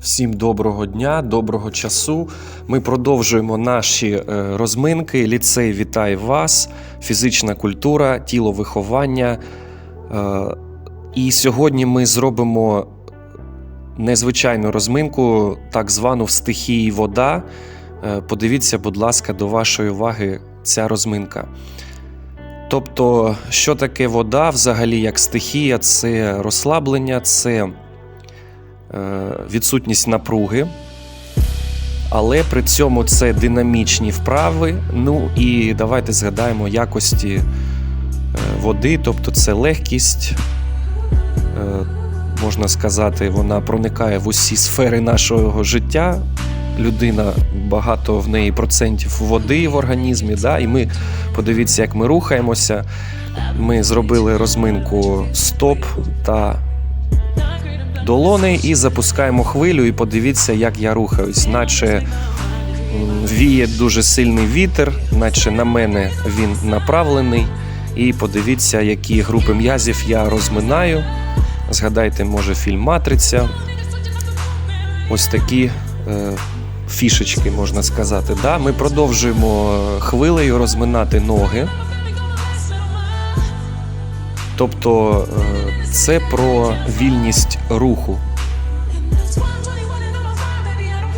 Всім доброго дня, доброго часу. Ми продовжуємо наші е, розминки. Ліцей вітає вас, фізична культура, тіловиховання. Е, І сьогодні ми зробимо незвичайну розминку, так звану в стихії вода. Е, Подивіться, будь ласка, до вашої уваги ця розминка. Тобто, що таке вода взагалі як стихія? Це розслаблення, це відсутність напруги, але при цьому це динамічні вправи. Ну і давайте згадаємо якості е, води, тобто це легкість. Е, Можна сказати, вона проникає в усі сфери нашого життя. Людина багато в неї процентів води в організмі. Да? І ми подивіться, як ми рухаємося. Ми зробили розминку стоп та долони і запускаємо хвилю. І подивіться, як я рухаюсь, наче віє дуже сильний вітер, наче на мене він направлений. І подивіться, які групи м'язів я розминаю. Згадайте, може, фільм Матриця. Ось такі е, фішечки, можна сказати. Да? Ми продовжуємо е, хвилею розминати ноги. Тобто е, це про вільність руху.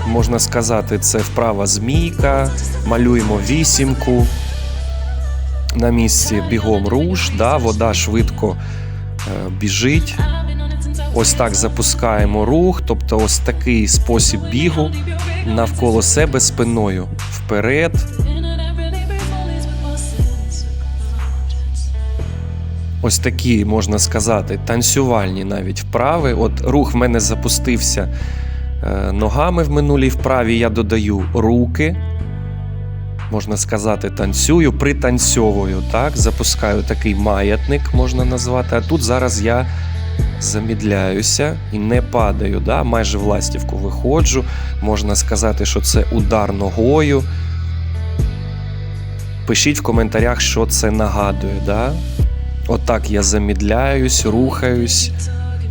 Можна сказати, це вправа змійка, малюємо вісімку. На місці бігом руш, да, вода швидко е, біжить. Ось так запускаємо рух, тобто ось такий спосіб бігу навколо себе спиною вперед. Ось такі, можна сказати, танцювальні навіть вправи. От рух в мене запустився е, ногами в минулій вправі. Я додаю руки. Можна сказати, танцюю, пританцьовую. Так, запускаю такий маятник, можна назвати. А тут зараз я замідляюся і не падаю. Да? Майже в ластівку виходжу. Можна сказати, що це удар ногою. Пишіть в коментарях, що це нагадує. Да? Отак я замідляюсь, рухаюсь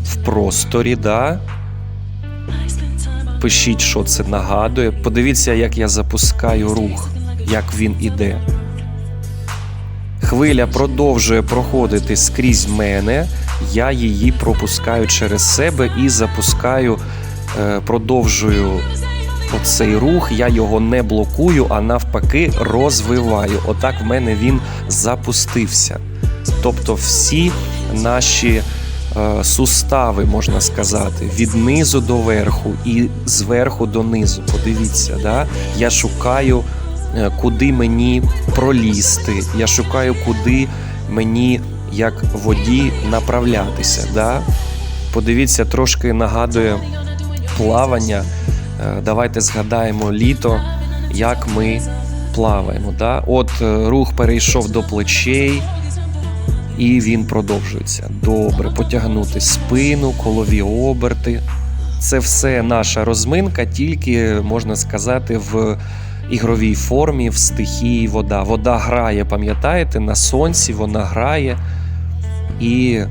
в просторі. Да? Пишіть, що це нагадує. Подивіться, як я запускаю рух, як він іде. Хвиля продовжує проходити скрізь мене. Я її пропускаю через себе і запускаю, е, продовжую оцей рух. Я його не блокую, а навпаки розвиваю. Отак в мене він запустився. Тобто всі наші е, сустави, можна сказати, від низу до верху і зверху до низу. Подивіться, да? я шукаю, е, куди мені пролізти. Я шукаю, куди мені як воді направлятися. Да? Подивіться, трошки нагадує плавання. Е, Давайте згадаємо літо, як ми плаваємо. Да? От е, рух перейшов до плечей. І він продовжується. Добре, потягнути спину, колові оберти. Це все наша розминка, тільки можна сказати, в ігровій формі, в стихії вода. Вода грає, пам'ятаєте, на сонці вона грає і е,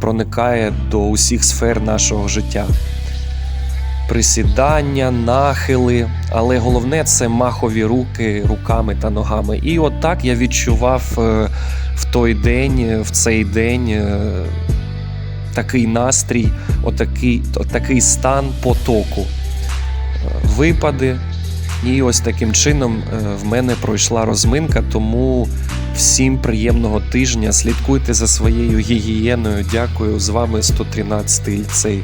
проникає до усіх сфер нашого життя. Присідання, нахили, але головне це махові руки руками та ногами. І от так я відчував е, в той день, е, в цей день е, такий настрій, отакий, отакий стан потоку. Випади. І ось таким чином в мене пройшла розминка. Тому всім приємного тижня. Слідкуйте за своєю гігієною. Дякую. З вами 113 ліцей.